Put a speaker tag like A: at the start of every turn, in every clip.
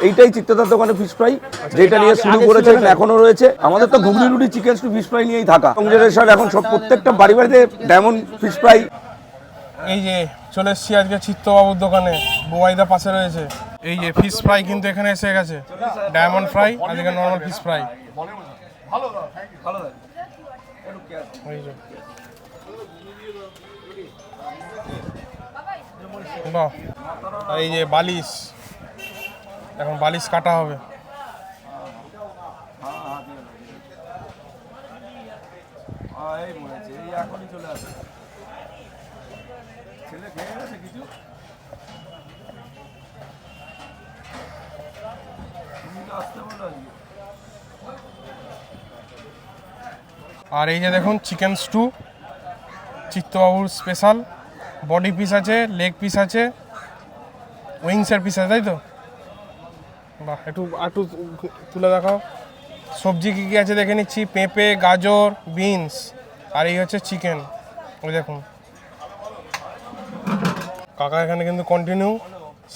A: এইটাই চিত্তদার দোকানে fish fry যেটা নিয়ে শুরু করেছিলেন
B: ছিল
A: এখনও রয়েছে। আমাদের তো ঘুগনি রুটি চিকেন স্টু ফিশ ফ্রাই নিয়েই থাকা। জেনারেশন এখন সব প্রত্যেকটা বাড়ি বাড়িতে ডায়মন্ড ফিশ ফ্রাই
B: এই যে চলে এসেছি আজকে চিত্তবাবুর দোকানে বুবাইদা পাশে রয়েছে। এই যে ফিশ ফ্রাই কিন্তু এখানে এসে গেছে। ডায়মন্ড ফ্রাই আজকে নর্মাল ফিশ ফ্রাই এই যে। বাহ। এই যে বালিশ। এখন বালিশ কাটা হবে। আর এই যে দেখুন চিকেন স্টু, চিত্তবাবুর স্পেশাল বডি পিস আছে লেগ পিস আছে উইংসের পিস আছে, তাই তো? বাহ একটু একটু তুলে দেখাও। সবজি কী কী আছে দেখে নিচ্ছি? পেঁপে গাজর বিনস আর এই হচ্ছে চিকেন। ওই দেখুন। কাকা এখানে কিন্তু কন্টিনিউ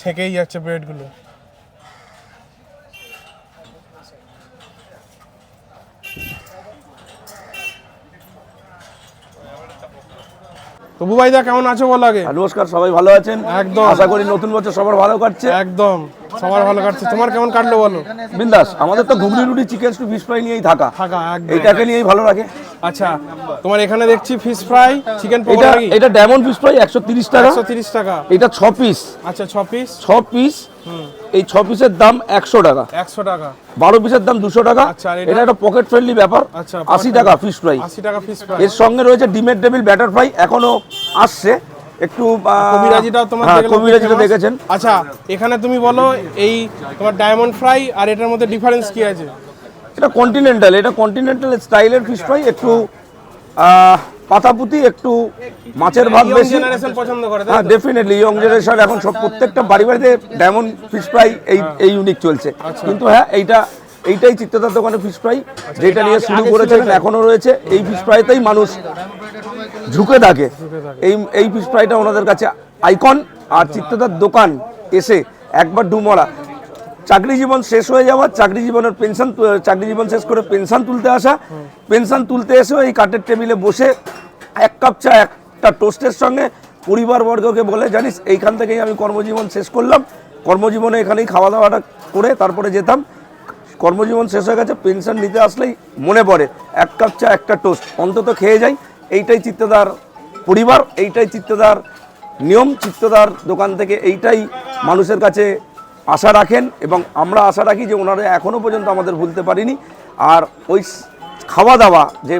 B: সেঁকেই যাচ্ছে ব্রেডগুলো তবু ভাইদা কেমন আছো বল আগে?
A: নমস্কার সবাই ভালো আছেন?
B: একদম।
A: আশা করি নতুন বছর সবার ভালো কাটছে।
B: একদম। সবার ভালো কাটছে। তোমার কেমন কাটলো বলো?
A: বিন্দাস আমাদের তো ঘুগনি রুটি চিকেন স্টু ফিশ ফ্রাই নিয়েই থাকা।
B: থাকা একদম।
A: নিয়েই ভালো লাগে।
B: আচ্ছা তোমার এখানে দেখছি ফিশ ফ্রাই চিকেন
A: এটা
B: পকোড়া
A: এটা ডায়মন্ড ফিশ ফ্রাই একশো তিরিশ টাকা।
B: একশো তিরিশ টাকা।
A: এটা ছ পিস
B: আচ্ছা ছ পিস
A: ছ পিস এই ছ পিসের দাম একশো টাকা।
B: একশো টাকা।
A: বারো পিসের দাম দুশো টাকা।
B: আচ্ছা, এটা?
A: একটা পকেট ফ্রেন্ডলি ব্যাপার।
B: আচ্ছা,
A: আশি টাকা ফিশ ফ্রাই
B: আশি টাকা ফিশ ফ্রাই
A: এর সঙ্গে রয়েছে ডিমের টেবিল ব্যাটার ফ্রাই এখনও আসছে। একটু আহ,
B: কবিরাজিটাও তোমার
A: হ্যাঁ কবিরাজিটা দেখেছেন?
B: আচ্ছা এখানে তুমি বলো এই তোমার ডায়মন্ড ফ্রাই আর এটার মধ্যে ডিফারেন্স কি আছে?
A: এটা কন্টিনেন্টাল এটা কন্টিনেন্টাল স্টাইলের ফিশ ফ্রাই একটু পাতাপুতি একটু মাছের ভাগ বেশি। হ্যাঁ ডেফিনেটলি ইয়ং জেনারেশন এখন সব প্রত্যেকটা বাড়ি বাড়িতে ডায়মন্ড ফিশ ফ্রাই এই
B: হ্যাঁ।
A: এই ইউনিক চলছে। কিন্তু হ্যাঁ এইটা এইটাই চিত্তদার দোকানে ফিশ ফ্রাই যেটা
B: আচ্ছা, এটা
A: নিয়ে শুরু করেছিলেন
B: এটা?
A: রয়েছে এই ফিশ ফ্রাইতেই মানুষ ঝুঁকে থাকে। এই এই ফিশ ফ্রাইটা ওনাদের কাছে আইকন আর চিত্তদার দোকান এসে একবার ডুমরা। চাকরি জীবন শেষ হয়ে যাওয়া, চাকরি জীবনের পেনশন চাকরি জীবন শেষ করে পেনশন তুলতে আসা। পেনশন তুলতে এসেও এই কাঠের টেবিলে বসে এক কাপ চা, একটা টোস্টের সঙ্গে পরিবারবর্গকে বলে, জানিস, এইখান থেকেই আমি কর্মজীবন শেষ করলাম। কর্মজীবনে এখানেই খাওয়া দাওয়াটা করে তারপরে যেতাম। কর্মজীবন শেষ হয়ে গেছে পেনশন নিতে আসলেই মনে পড়ে। এক কাপ চা, একটা টোস্ট অন্তত খেয়ে যাই। এইটাই চিত্তদার পরিবার, এইটাই চিত্তদার নিয়ম, চিত্তদার দোকান থেকে এইটাই মানুষের কাছে আশা রাখেন এবং আমরা আশা রাখি যে ওনারা এখনও পর্যন্ত আমাদের ভুলতে পারিনি। আর ওই খাওয়া দাওয়া যে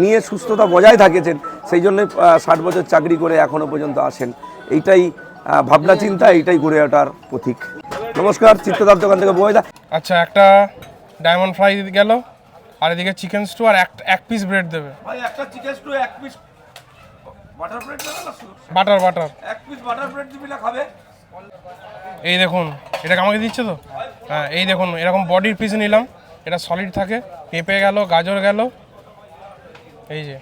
A: নিয়ে সুস্থতা বজায় থাকেছেন, সেই জন্য ষাট বছর চাকরি করে এখনও পর্যন্ত আসেন। এইটাই ভাবনা, চিন্তা, এইটাই গড়ে ওঠার পথিক নমস্কার, চিত্তদার দোকান থেকে বয়দা
B: আচ্ছা একটা ডায়মন্ড ফ্রাই গেল। আর এদিকে চিকেন স্টু আর এক এক পিস ব্রেড দেবে।
A: ভাই একটা চিকেন স্টু এক পিস বাটার ব্রেড দেবে না
B: বাটার বাটার
A: এক পিস বাটার ব্রেড দিবি না খাবে?
B: এই দেখুন এটা আমাকে দিচ্ছে তো? হ্যাঁ এই দেখুন এরকম বডির পিস নিলাম। এটা সলিড থাকে পেঁপে গেল গাজর গেল। এই যে।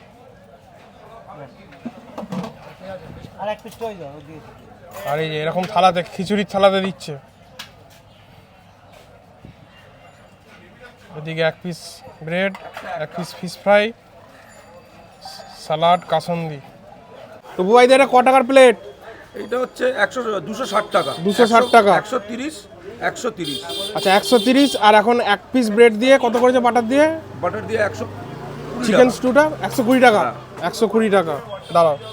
B: আর এই যে এরকম থালাতে খিচুড়ির থালাতে দিচ্ছে। এদিকে এক পিস ব্রেড এক পিস ফিশ ফ্রাই সালাড কাসন্দি। তো বুয়াইদের এটা ক টাকার প্লেট
A: এইটা হচ্ছে একশো দুশো ষাট টাকা।
B: 260 টাকা।
A: একশো তিরিশ একশো তিরিশ।
B: আচ্ছা একশো তিরিশ আর এখন এক পিস ব্রেড দিয়ে কত করেছে বাটার দিয়ে?
A: বাটার দিয়ে একশো
B: চিকেন স্টুটা একশো কুড়ি টাকা। একশো কুড়ি টাকা। দাঁড়াও।